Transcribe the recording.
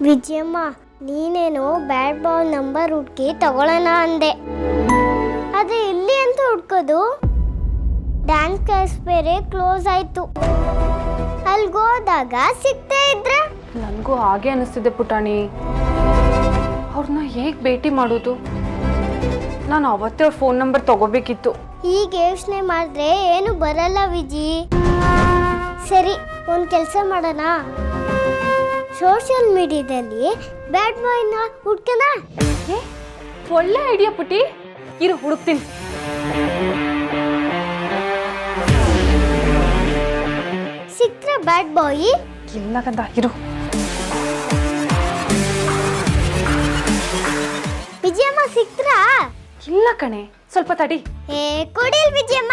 ವಿಜಯಮ್ಮ ನೀನೇನೋ bat ball number ಹುಡುಕಿ ತಗೊಳ್ಳೋಣ ಅಂದೆ. ಅದು ಇಲ್ಲಿ ಅಂತ ಹುಡ್ಕೋದು? ಡ್ಯಾನ್ಸ್ ಕ್ಲಾಸ್ ಬೇರೆ ಕ್ಲೋಸ್ ಆಯ್ತು. ಅಲ್ಗೋದಾಗ ಸಿಗ್ತಾ ಇದ್ರೆ? ನನಗೂ ಹಾಗೆ ಅನಿಸ್ತಿದೆ ಪುಟಾಣಿ. ಅವ್ರನ್ನ ಹೇಗೆ ಭೇಟಿ ಮಾಡೋದು? ನಾನು ಅವತ್ತೇ ಅವ್ರ ಫೋನ್ ನಂಬರ್ ತಗೋಬೇಕಿತ್ತು. ಹೀಗೆ ಯೋಚನೆ ಮಾಡಿದ್ರೆ ಏನು ಬರಲ್ಲ ವಿಜಿ. ಸರಿ ಒಂದು ಕೆಲಸ ಮಾಡೋಣ. ಸೋಷಿಯಲ್ ಮೀಡಿಯಾದಲ್ಲಿ ಬ್ಯಾಡ್ ಬಾಯ್ನ ಹುಡ್ಕೋಣ ಏ ಒಳ್ಳೆ ಐಡಿಯಾ ಪುಟಿ ಇರು ಹುಡುಕ್ತೀನಿ. ಸಿಕ್ತ್ರ ಬ್ಯಾಡ್ ಬಾಯ್? ಇಲ್ಲ ಕಂದ ಇರು. ವಿಜಯಮ್ಮ ಸಿಕ್ತ್ರ? ಇಲ್ಲ ಕಣೆ ಸ್ವಲ್ಪ ತಡಿ. ಏ ಕೊಡಿಲ್ ವಿಜಯಮ್ಮ.